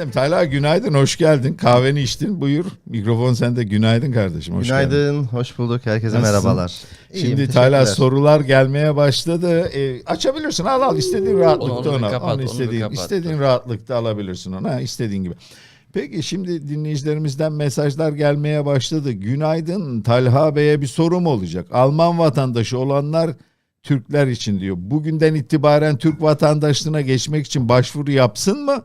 Efendim Talha günaydın, hoş geldin. Kahveni içtin, buyur. Mikrofon sende. Günaydın kardeşim, hoş geldin. Günaydın, hoş bulduk. Herkese Nasılsın? merhabalar. İyiyim, Şimdi. Talha sorular gelmeye başladı. Ee, açabilirsin, al al. istediğin rahatlıkta onu onu, kapat, Onu onu istediğin, kapat. istediğin rahatlıkta alabilirsin onu. Ha, istediğin gibi. Peki şimdi dinleyicilerimizden mesajlar gelmeye başladı. Günaydın Talha Bey'e bir sorum olacak. Alman vatandaşı olanlar Türkler için diyor. Bugünden itibaren Türk vatandaşlığına geçmek için başvuru yapsın mı?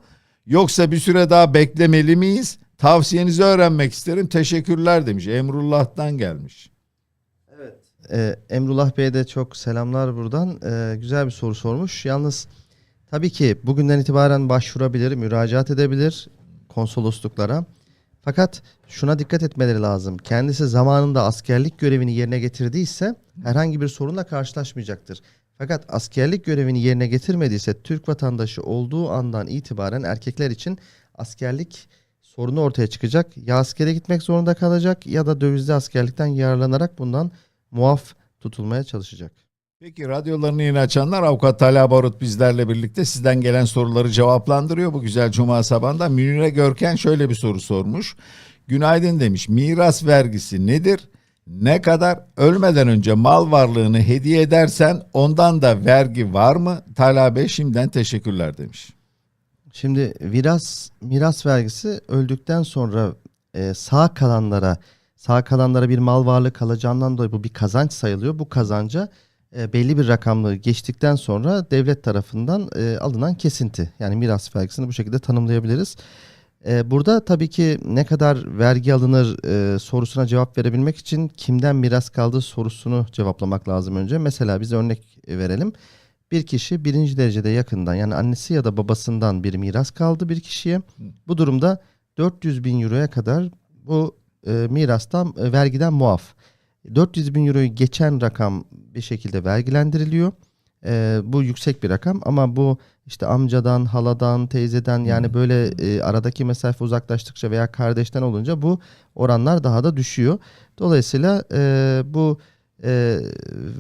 Yoksa bir süre daha beklemeli miyiz? Tavsiyenizi öğrenmek isterim. Teşekkürler demiş. Emrullah'tan gelmiş. Ee, Emrullah Bey'e de çok selamlar buradan. Ee, güzel bir soru sormuş. Yalnız tabii ki bugünden itibaren başvurabilir, müracaat edebilir konsolosluklara. Fakat şuna dikkat etmeleri lazım. Kendisi zamanında askerlik görevini yerine getirdiyse herhangi bir sorunla karşılaşmayacaktır. Fakat askerlik görevini yerine getirmediyse Türk vatandaşı olduğu andan itibaren erkekler için askerlik sorunu ortaya çıkacak. Ya askere gitmek zorunda kalacak ya da dövizli askerlikten yararlanarak bundan muaf tutulmaya çalışacak. Peki radyolarını yeni açanlar Avukat Talha Barut bizlerle birlikte sizden gelen soruları cevaplandırıyor bu güzel cuma sabahında. Münire Görken şöyle bir soru sormuş. Günaydın demiş. Miras vergisi nedir? Ne kadar ölmeden önce mal varlığını hediye edersen ondan da vergi var mı? Talha Bey şimdiden teşekkürler demiş. Şimdi miras miras vergisi öldükten sonra e, sağ kalanlara sağ kalanlara bir mal varlığı kalacağından dolayı bu bir kazanç sayılıyor. Bu kazanca e, belli bir rakamları geçtikten sonra devlet tarafından e, alınan kesinti. Yani miras vergisini bu şekilde tanımlayabiliriz. E, burada tabii ki ne kadar vergi alınır e, sorusuna cevap verebilmek için kimden miras kaldığı sorusunu cevaplamak lazım önce. Mesela biz örnek verelim. Bir kişi birinci derecede yakından yani annesi ya da babasından bir miras kaldı bir kişiye. Bu durumda 400 bin euroya kadar bu e, mirastan e, vergiden muaf. 400 bin euroyu geçen rakam bir şekilde vergilendiriliyor. E, bu yüksek bir rakam ama bu işte amcadan, haladan, teyzeden yani böyle e, aradaki mesafe uzaklaştıkça veya kardeşten olunca bu oranlar daha da düşüyor. Dolayısıyla e, bu e,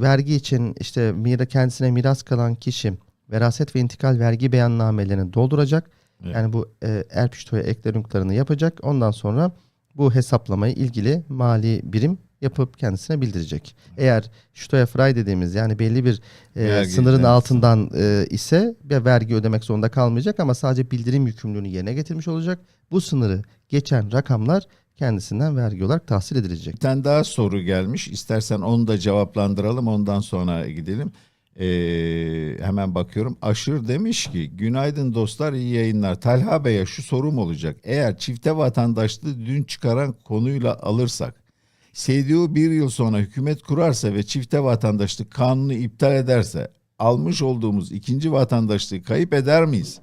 vergi için işte mira kendisine miras kalan kişi veraset ve intikal vergi beyannamelerini dolduracak. Evet. Yani bu e, Erpüşto'ya eklerimlerini yapacak. Ondan sonra bu hesaplamayı ilgili mali birim yapıp kendisine bildirecek. Eğer Steuer frei dediğimiz yani belli bir e, Vergi sınırın evet. altından e, ise bir vergi ödemek zorunda kalmayacak ama sadece bildirim yükümlülüğünü yerine getirmiş olacak. Bu sınırı geçen rakamlar kendisinden vergi olarak tahsil edilecek. Bir tane daha soru gelmiş. İstersen onu da cevaplandıralım ondan sonra gidelim. Ee, hemen bakıyorum. Aşır demiş ki günaydın dostlar iyi yayınlar. Talha Bey'e şu sorum olacak. Eğer çifte vatandaşlığı dün çıkaran konuyla alırsak CDU bir yıl sonra hükümet kurarsa ve çifte vatandaşlık kanunu iptal ederse almış olduğumuz ikinci vatandaşlığı kayıp eder miyiz?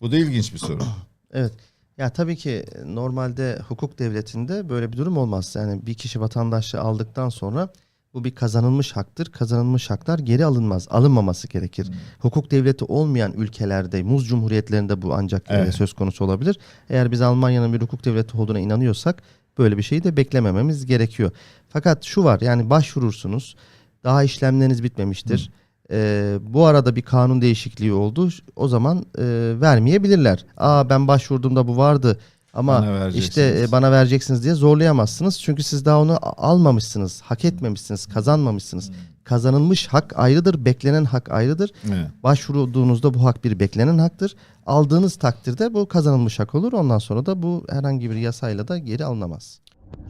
Bu da ilginç bir soru. Evet. Ya tabii ki normalde hukuk devletinde böyle bir durum olmaz. Yani bir kişi vatandaşlığı aldıktan sonra bu bir kazanılmış haktır. Kazanılmış haklar geri alınmaz. Alınmaması gerekir. Hukuk devleti olmayan ülkelerde, muz cumhuriyetlerinde bu ancak Evet. söz konusu olabilir. Eğer biz Almanya'nın bir hukuk devleti olduğuna inanıyorsak böyle bir şeyi de beklemememiz gerekiyor. Fakat şu var yani başvurursunuz. Daha işlemleriniz bitmemiştir. Ee, bu arada bir kanun değişikliği oldu. O zaman e, vermeyebilirler. Aa ben başvurduğumda bu vardı ama Bana işte e, bana vereceksiniz diye zorlayamazsınız. Çünkü siz daha onu almamışsınız, hak etmemişsiniz, kazanmamışsınız. Kazanılmış hak ayrıdır, beklenen hak ayrıdır. Evet. Başvurduğunuzda bu hak bir beklenen haktır. Aldığınız takdirde bu kazanılmış hak olur. Ondan sonra da bu herhangi bir yasayla da geri alınamaz.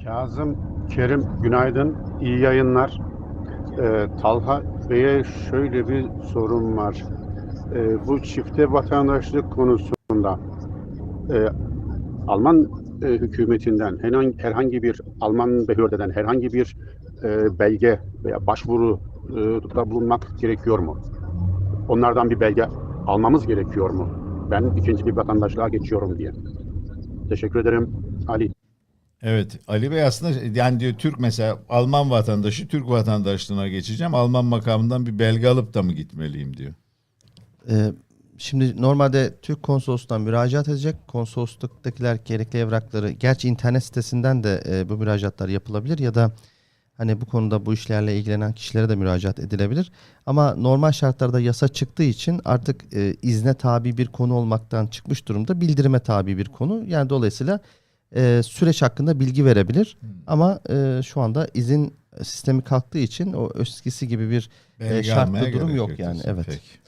Kazım Kerim günaydın, iyi yayınlar. Ee, Talha Bey'e şöyle bir sorum var. Ee, bu çifte vatandaşlık konusunda e, Alman e, hükümetinden herhangi, herhangi bir Alman behördeden herhangi bir e, belge veya başvuruda bulunmak gerekiyor mu? Onlardan bir belge almamız gerekiyor mu? Ben ikinci bir vatandaşlığa geçiyorum diye. Teşekkür ederim Ali. Evet Ali Bey aslında yani diyor Türk mesela Alman vatandaşı Türk vatandaşlığına geçeceğim. Alman makamından bir belge alıp da mı gitmeliyim diyor. Ee, şimdi normalde Türk konsolosluğundan müracaat edecek. Konsolosluktakiler gerekli evrakları, gerçi internet sitesinden de e, bu müracaatlar yapılabilir ya da Hani bu konuda bu işlerle ilgilenen kişilere de müracaat edilebilir. Ama normal şartlarda yasa çıktığı için artık e, izne tabi bir konu olmaktan çıkmış durumda. Bildirime tabi bir konu. Yani dolayısıyla e, süreç hakkında bilgi verebilir. Ama e, şu anda izin sistemi kalktığı için o eskisi gibi bir Belge şartlı durum yok yani, evet. Peki.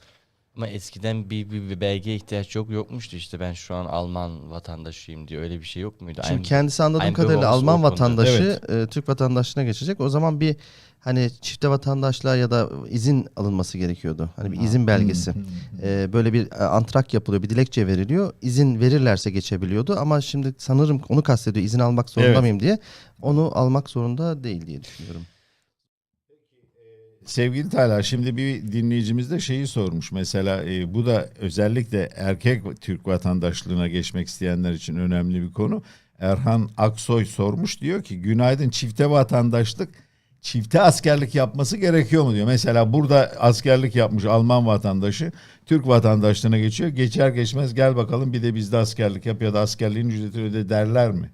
Ama eskiden bir, bir, bir belgeye ihtiyaç yok yokmuştu işte ben şu an Alman vatandaşıyım diye öyle bir şey yok muydu? Şimdi Ein- kendisi anladığım Ein kadarıyla Alman vatandaşı e, Türk vatandaşlığına geçecek. O zaman bir hani çifte vatandaşlığa ya da izin alınması gerekiyordu. Hani bir izin belgesi. E, böyle bir e, antrak yapılıyor, bir dilekçe veriliyor. İzin verirlerse geçebiliyordu ama şimdi sanırım onu kastediyor. izin almak zorunda Evet. mıyım diye. Onu almak zorunda değil diye düşünüyorum. Sevgili Talha şimdi bir dinleyicimiz de şeyi sormuş. Mesela e, bu da özellikle erkek Türk vatandaşlığına geçmek isteyenler için önemli bir konu. Erhan Aksoy sormuş diyor ki günaydın çifte vatandaşlık çifte askerlik yapması gerekiyor mu diyor. Mesela burada askerlik yapmış Alman vatandaşı Türk vatandaşlığına geçiyor. Geçer geçmez gel bakalım bir de bizde askerlik yap ya da askerliğin ücretini öde derler mi?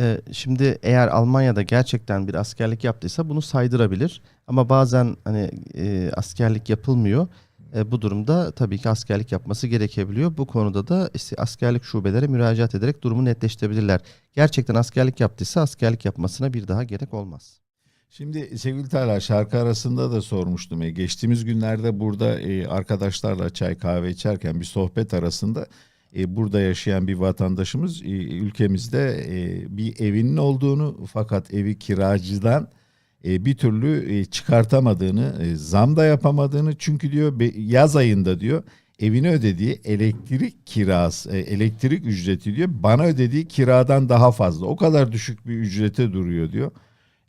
Ee, şimdi eğer Almanya'da gerçekten bir askerlik yaptıysa bunu saydırabilir. Ama bazen hani e, askerlik yapılmıyor. E, bu durumda tabii ki askerlik yapması gerekebiliyor. Bu konuda da işte askerlik şubelere müracaat ederek durumu netleştirebilirler. Gerçekten askerlik yaptıysa askerlik yapmasına bir daha gerek olmaz. Şimdi sevgili Talha şarkı arasında da sormuştum. E, geçtiğimiz günlerde burada e, arkadaşlarla çay kahve içerken bir sohbet arasında e, burada yaşayan bir vatandaşımız e, ülkemizde e, bir evinin olduğunu fakat evi kiracıdan e, bir türlü e, çıkartamadığını, e, zam da yapamadığını çünkü diyor be- yaz ayında diyor evine ödediği elektrik kirası, e, elektrik ücreti diyor bana ödediği kiradan daha fazla. O kadar düşük bir ücrete duruyor diyor.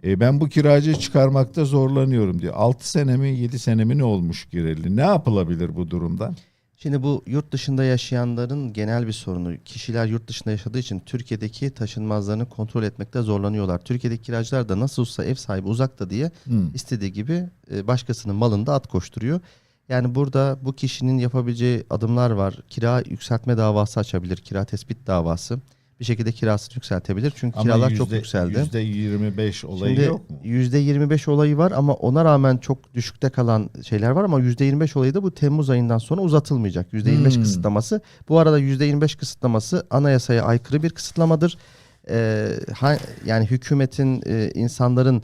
E, ben bu kiracıyı çıkarmakta zorlanıyorum diyor. 6 sene mi 7 sene mi ne olmuş gireli? Ne yapılabilir bu durumda? Şimdi bu yurt dışında yaşayanların genel bir sorunu. Kişiler yurt dışında yaşadığı için Türkiye'deki taşınmazlarını kontrol etmekte zorlanıyorlar. Türkiye'deki kiracılar da nasıl olsa ev sahibi uzakta diye Hmm. istediği gibi e, başkasının malında at koşturuyor. Yani burada bu kişinin yapabileceği adımlar var. Kira yükseltme davası açabilir, kira tespit davası. Bir şekilde kirasını yükseltebilir. Çünkü kiralar çok yükseldi. Yüzde 25 olayı Şimdi yok mu? %25 olayı var ama ona rağmen çok düşükte kalan şeyler var ama %25 olayı da bu Temmuz ayından sonra uzatılmayacak. %25 Hmm. kısıtlaması. Bu arada %25 kısıtlaması anayasaya aykırı bir kısıtlamadır. Ee, ha- yani hükümetin e, insanların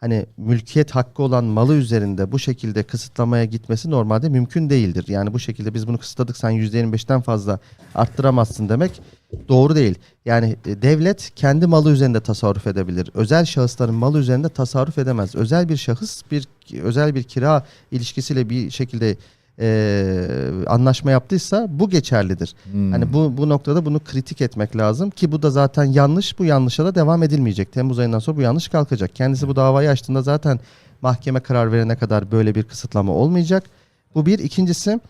hani mülkiyet hakkı olan malı üzerinde bu şekilde kısıtlamaya gitmesi normalde mümkün değildir. Yani bu şekilde biz bunu kısıtladık sen %25'ten fazla arttıramazsın demek doğru değil. Yani e, devlet kendi malı üzerinde tasarruf edebilir. Özel şahısların malı üzerinde tasarruf edemez. Özel bir şahıs bir özel bir kira ilişkisiyle bir şekilde e, anlaşma yaptıysa bu geçerlidir. Hmm. Hani bu bu noktada bunu kritik etmek lazım ki bu da zaten yanlış. Bu yanlışa da devam edilmeyecek. Temmuz ayından sonra bu yanlış kalkacak. Kendisi bu davayı açtığında zaten mahkeme karar verene kadar böyle bir kısıtlama olmayacak. Bu bir. İkincisi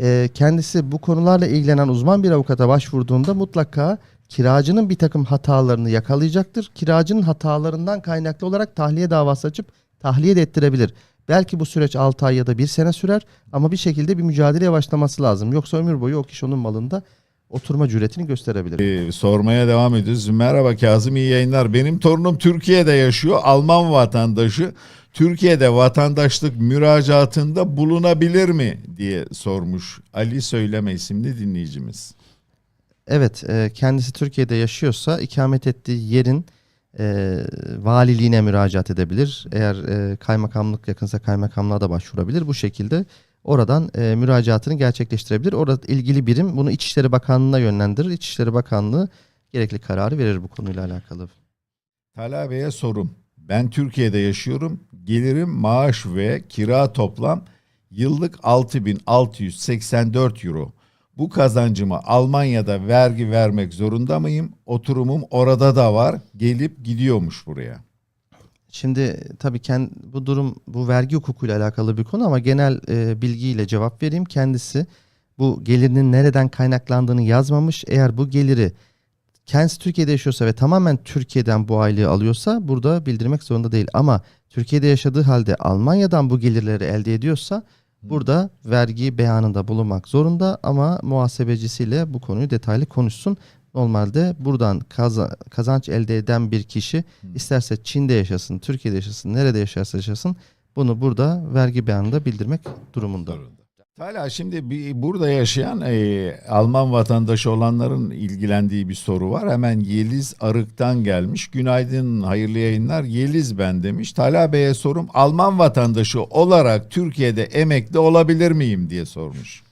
e, kendisi bu konularla ilgilenen uzman bir avukata başvurduğunda mutlaka kiracının bir takım hatalarını yakalayacaktır. Kiracının hatalarından kaynaklı olarak tahliye davası açıp tahliye de ettirebilir. Belki bu süreç 6 ay ya da 1 sene sürer ama bir şekilde bir mücadeleye başlaması lazım. Yoksa ömür boyu o kişi onun malında oturma cüretini gösterebilir. Ee, sormaya devam ediyoruz. Merhaba Kazım iyi yayınlar. Benim torunum Türkiye'de yaşıyor. Alman vatandaşı. Türkiye'de vatandaşlık müracaatında bulunabilir mi diye sormuş Ali Söyleme isimli dinleyicimiz. Evet, e, kendisi Türkiye'de yaşıyorsa ikamet ettiği yerin e, valiliğine müracaat edebilir. Eğer e, kaymakamlık yakınsa kaymakamlığa da başvurabilir. Bu şekilde oradan e, müracaatını gerçekleştirebilir. Orada ilgili birim bunu İçişleri Bakanlığı'na yönlendirir. İçişleri Bakanlığı gerekli kararı verir bu konuyla alakalı. Talha Bey'e sorum. Ben Türkiye'de yaşıyorum. Gelirim maaş ve kira toplam yıllık 6684 euro. Bu kazancıma Almanya'da vergi vermek zorunda mıyım? Oturumum orada da var. Gelip gidiyormuş buraya. Şimdi tabii kend, bu durum bu vergi hukukuyla alakalı bir konu ama genel e, bilgiyle cevap vereyim. Kendisi bu gelirinin nereden kaynaklandığını yazmamış. Eğer bu geliri kendisi Türkiye'de yaşıyorsa ve tamamen Türkiye'den bu aylığı alıyorsa burada bildirmek zorunda değil. Ama Türkiye'de yaşadığı halde Almanya'dan bu gelirleri elde ediyorsa burada vergi beyanında bulunmak zorunda ama muhasebecisiyle bu konuyu detaylı konuşsun. Normalde buradan kaza- kazanç elde eden bir kişi isterse Çin'de yaşasın, Türkiye'de yaşasın, nerede yaşarsa yaşasın bunu burada vergi beyanında bildirmek durumunda. Zorunda. Hala şimdi bir, burada yaşayan e, Alman vatandaşı olanların ilgilendiği bir soru var. Hemen Yeliz Arık'tan gelmiş. Günaydın, hayırlı yayınlar. Yeliz ben demiş. Talha Bey'e sorum Alman vatandaşı olarak Türkiye'de emekli olabilir miyim diye sormuş.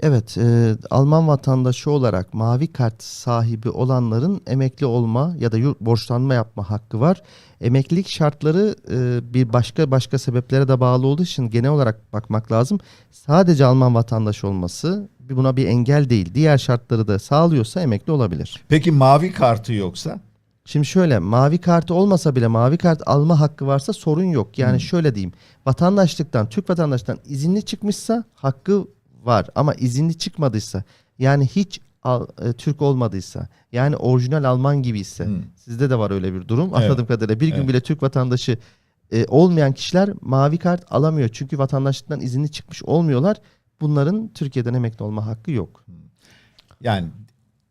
Evet, e, Alman vatandaşı olarak mavi kart sahibi olanların emekli olma ya da yurt borçlanma yapma hakkı var. Emeklilik şartları e, bir başka başka sebeplere de bağlı olduğu için genel olarak bakmak lazım. Sadece Alman vatandaşı olması buna bir engel değil. Diğer şartları da sağlıyorsa emekli olabilir. Peki mavi kartı yoksa? Şimdi şöyle mavi kartı olmasa bile mavi kart alma hakkı varsa sorun yok. Yani şöyle diyeyim vatandaşlıktan Türk vatandaşlıktan izinli çıkmışsa hakkı var ama izinli çıkmadıysa yani hiç al- e, Türk olmadıysa yani orijinal Alman gibi ise Hmm. sizde de var öyle bir durum Evet. anladığım kadarıyla bir gün Evet. bile Türk vatandaşı e, olmayan kişiler mavi kart alamıyor çünkü vatandaşlıktan izinli çıkmış olmuyorlar. Bunların Türkiye'den emekli olma hakkı yok. Yani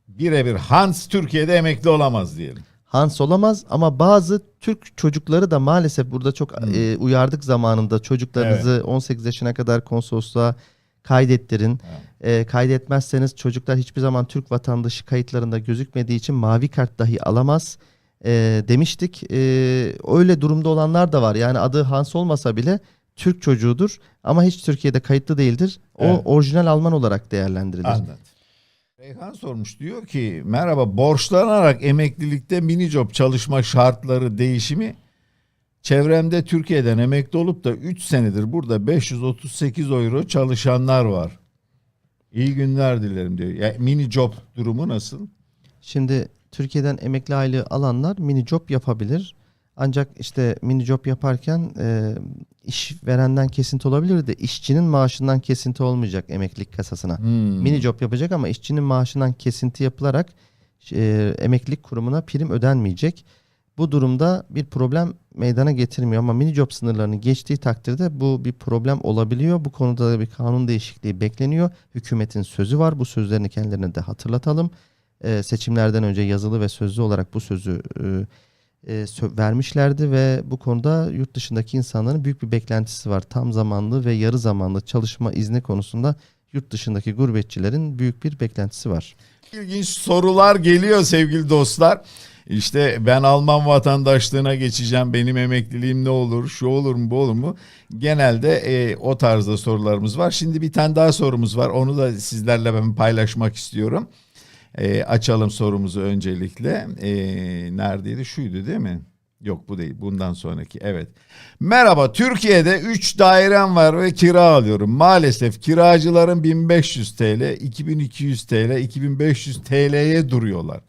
birebir Hans Türkiye'de emekli olamaz diyelim. Hans olamaz ama bazı Türk çocukları da maalesef burada çok e, uyardık zamanında çocuklarınızı 18 yaşına kadar konsolosluğa kaydettirin. E, kaydetmezseniz çocuklar hiçbir zaman Türk vatandaşı kayıtlarında gözükmediği için mavi kart dahi alamaz e, demiştik. E, öyle durumda olanlar da var. Yani adı Hans olmasa bile Türk çocuğudur ama hiç Türkiye'de kayıtlı değildir. O Evet. orijinal Alman olarak değerlendirilir. Anladım. Reyhan sormuş diyor ki merhaba borçlanarak emeklilikte mini job çalışma şartları değişimi çevremde Türkiye'den emekli olup da 3 senedir burada 538 euro çalışanlar var. İyi günler dilerim diyor. Ya, mini job durumu nasıl? Şimdi Türkiye'den emekli aylığı alanlar mini job yapabilir. Ancak işte mini job yaparken e, iş verenden kesinti olabilir de işçinin maaşından kesinti olmayacak emeklilik kasasına. Hmm. Mini job yapacak ama işçinin maaşından kesinti yapılarak e, emeklilik kurumuna prim ödenmeyecek. Bu durumda bir problem meydana getirmiyor ama mini job sınırlarını geçtiği takdirde bu bir problem olabiliyor. Bu konuda da bir kanun değişikliği bekleniyor. Hükümetin sözü var. Bu sözlerini kendilerine de hatırlatalım. E, seçimlerden önce yazılı ve sözlü olarak bu sözü e, e, vermişlerdi ve bu konuda yurt dışındaki insanların büyük bir beklentisi var. Tam zamanlı ve yarı zamanlı çalışma izni konusunda yurt dışındaki gurbetçilerin büyük bir beklentisi var. İlginç sorular geliyor sevgili dostlar. İşte ben Alman vatandaşlığına geçeceğim. Benim emekliliğim ne olur? Şu olur mu, bu olur mu? Genelde e, o tarzda sorularımız var. Şimdi bir tane daha sorumuz var. Onu da sizlerle ben paylaşmak istiyorum. E, açalım sorumuzu öncelikle. E, neredeydi? Şuydu değil mi? Yok bu değil. Bundan sonraki. Evet. Merhaba. Türkiye'de 3 dairem var ve kira alıyorum. Maalesef kiracıların 1500 TL, 2200 TL, 2500 TL'ye duruyorlar.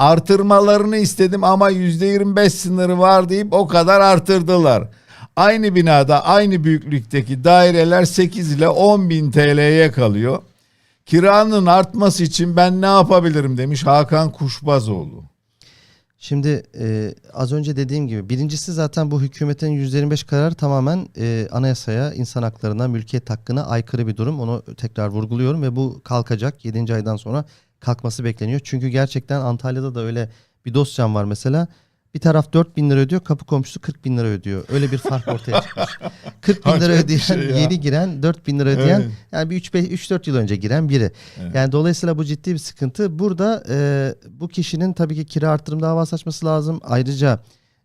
Artırmalarını istedim ama %25 sınırı var deyip o kadar artırdılar. Aynı binada aynı büyüklükteki daireler 8 ile 10 bin TL'ye kalıyor. Kiranın artması için ben ne yapabilirim demiş Hakan Kuşbazoğlu. Şimdi e, az önce dediğim gibi birincisi zaten bu hükümetin %25 kararı tamamen e, anayasaya, insan haklarına, mülkiyet hakkına aykırı bir durum. Onu tekrar vurguluyorum ve bu kalkacak 7. aydan sonra kalkması bekleniyor. Çünkü gerçekten Antalya'da da öyle bir dosyam var mesela. Bir taraf 4 bin lira ödüyor, kapı komşusu 40 bin lira ödüyor. Öyle bir fark ortaya çıkmış. 40 bin lira ödeyen, şey ya. yeni giren 4 bin lira ödeyen Evet. yani bir 3-4 yıl önce giren biri. Evet. Yani dolayısıyla bu ciddi bir sıkıntı. Burada e, bu kişinin tabii ki kira artırım davası açması lazım. Ayrıca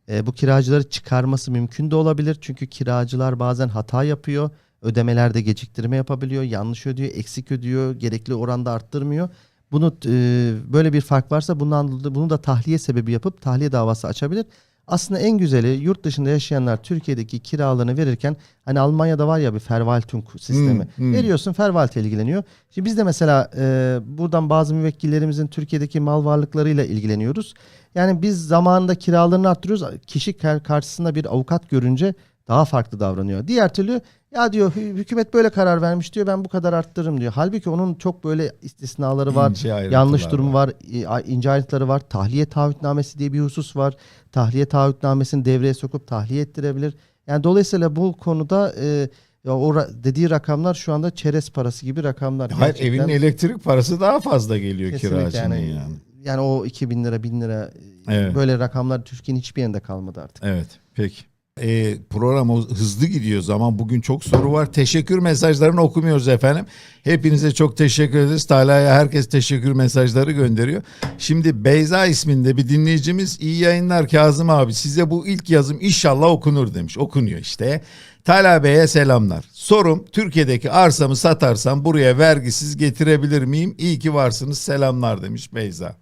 e, bu kiracıları çıkarması mümkün de olabilir. Çünkü kiracılar bazen hata yapıyor. Ödemelerde geciktirme yapabiliyor. Yanlış ödüyor, eksik ödüyor, gerekli oranda arttırmıyor. Bunu e, böyle bir fark varsa bundan bunu da tahliye sebebi yapıp tahliye davası açabilir. Aslında en güzeli yurt dışında yaşayanlar Türkiye'deki kiralarını verirken hani Almanya'da var ya bir Verwaltung sistemi. Hmm, hmm. Veriyorsun Verwaltung ilgileniyor. Şimdi biz de mesela e, buradan bazı müvekkillerimizin Türkiye'deki mal varlıklarıyla ilgileniyoruz. Yani biz zamanında kiralarını arttırıyoruz. Kişi kar- karşısında bir avukat görünce daha farklı davranıyor. Diğer türlü ya diyor hü- hükümet böyle karar vermiş diyor ben bu kadar arttırırım diyor. Halbuki onun çok böyle istisnaları var. İnce Yanlış durum var. a- ince ayrıntıları var. Tahliye taahhütnamesi diye bir husus var. Tahliye taahhütnamesini devreye sokup tahliye ettirebilir. Yani dolayısıyla bu konuda e, ya o ra- dediği rakamlar şu anda çerez parası gibi rakamlar. Hayır Gerçekten evinin elektrik parası daha fazla geliyor kesinlikle kiracının yani. yani, Yani o 2000 lira 1000 lira e, Evet. böyle rakamlar Türkiye'nin hiçbir yerinde kalmadı artık. Evet peki. Ee, program hızlı gidiyor zaman bugün çok soru var. Teşekkür mesajlarını okumuyoruz efendim. Hepinize çok teşekkür ederiz. Talha'ya herkes teşekkür mesajları gönderiyor. Şimdi Beyza isminde bir dinleyicimiz iyi yayınlar Kazım abi size bu ilk yazım inşallah okunur demiş. Okunuyor işte. Talha Bey'e selamlar. Sorum Türkiye'deki arsamı satarsam buraya vergisiz getirebilir miyim? İyi ki varsınız selamlar demiş Beyza.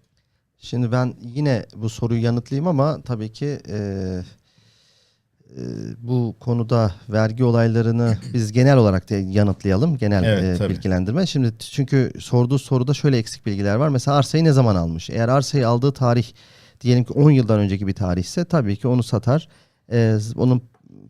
Şimdi ben yine bu soruyu yanıtlayayım ama tabii ki e, e, bu konuda vergi olaylarını biz genel olarak da yanıtlayalım. Genel Evet, e, bilgilendirme. Şimdi çünkü sorduğu soruda şöyle eksik bilgiler var. Mesela arsayı ne zaman almış? Eğer arsayı aldığı tarih diyelim ki 10 yıldan önceki bir tarihse tabii ki onu satar. E, onun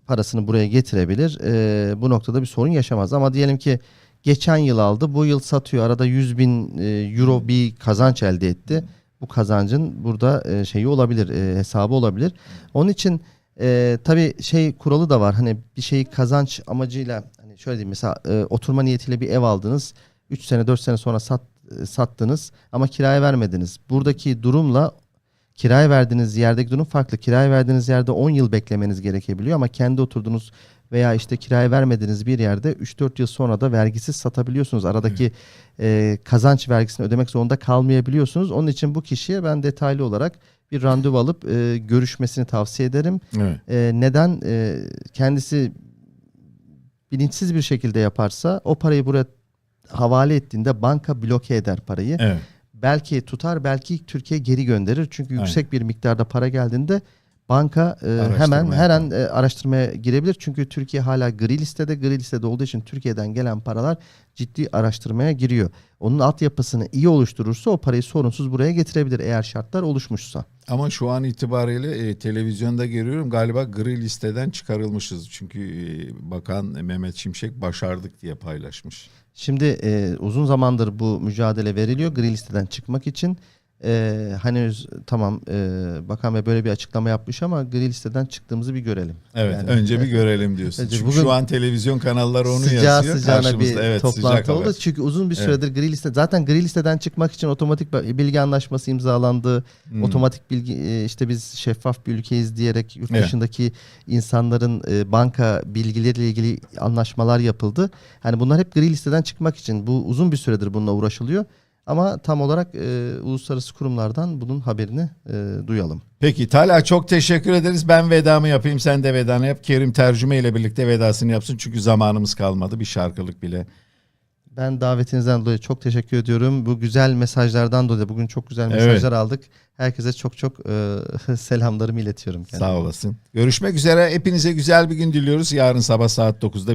parasını buraya getirebilir. E, bu noktada bir sorun yaşamaz. Ama diyelim ki geçen yıl aldı. Bu yıl satıyor. Arada 100 bin e, euro bir kazanç elde etti. Bu kazancın burada e, şeyi olabilir, e, hesabı olabilir. Onun için e, tabii şey kuralı da var. Hani bir şeyi kazanç amacıyla hani şöyle diyeyim mesela e, oturma niyetiyle bir ev aldınız. 3 sene 4 sene sonra sat, e, sattınız ama kiraya vermediniz. Buradaki durumla kiraya verdiğiniz yerdeki durum farklı. Kiraya verdiğiniz yerde 10 yıl beklemeniz gerekebiliyor ama kendi oturduğunuz veya işte kiraya vermediğiniz bir yerde 3-4 yıl sonra da vergisiz satabiliyorsunuz. Aradaki e, kazanç vergisini ödemek zorunda kalmayabiliyorsunuz. Onun için bu kişiye ben detaylı olarak bir randevu alıp e, görüşmesini tavsiye ederim. Evet. E, neden E, kendisi bilinçsiz bir şekilde yaparsa o parayı buraya havale ettiğinde banka bloke eder parayı. Evet. Belki tutar, belki Türkiye geri gönderir. Çünkü Aynen. yüksek bir miktarda para geldiğinde banka e, hemen her an e, araştırmaya girebilir. Çünkü Türkiye hala gri listede. Gri listede olduğu için Türkiye'den gelen paralar ciddi araştırmaya giriyor. Onun altyapısını iyi oluşturursa o parayı sorunsuz buraya getirebilir eğer şartlar oluşmuşsa. Ama şu an itibariyle e, televizyonda görüyorum galiba gri listeden çıkarılmışız. Çünkü e, Bakan Mehmet Şimşek başardık diye paylaşmış. Şimdi e, uzun zamandır bu mücadele veriliyor gri listeden çıkmak için. E, henüz tamam e, bakan Bey böyle bir açıklama yapmış ama gri listeden çıktığımızı bir görelim. Evet Yani- önce bir görelim diyorsun. Çünkü bugün şu an televizyon kanalları onu sıcağı yazıyor. sıcağına bir evet, sıcak toplantı oldu. haber. Çünkü uzun bir Evet. süredir gri liste zaten gri listeden çıkmak için otomatik bilgi anlaşması imzalandı. Hmm. Otomatik bilgi e, işte biz şeffaf bir ülkeyiz diyerek yurt Evet. dışındaki insanların e, banka bilgileriyle ilgili anlaşmalar yapıldı. Hani bunlar hep gri listeden çıkmak için bu uzun bir süredir bununla uğraşılıyor. Ama tam olarak e, uluslararası kurumlardan bunun haberini e, duyalım. Peki Talha çok teşekkür ederiz. Ben vedamı yapayım sen de vedanı yap. Kerim tercüme ile birlikte vedasını yapsın. Çünkü zamanımız kalmadı bir şarkılık bile. Ben davetinizden dolayı çok teşekkür ediyorum. Bu güzel mesajlardan dolayı bugün çok güzel Evet. mesajlar aldık. Herkese çok çok e, selamlarımı iletiyorum. kendime. Sağ olasın. Görüşmek üzere. Hepinize güzel bir gün diliyoruz. Yarın sabah saat 9'da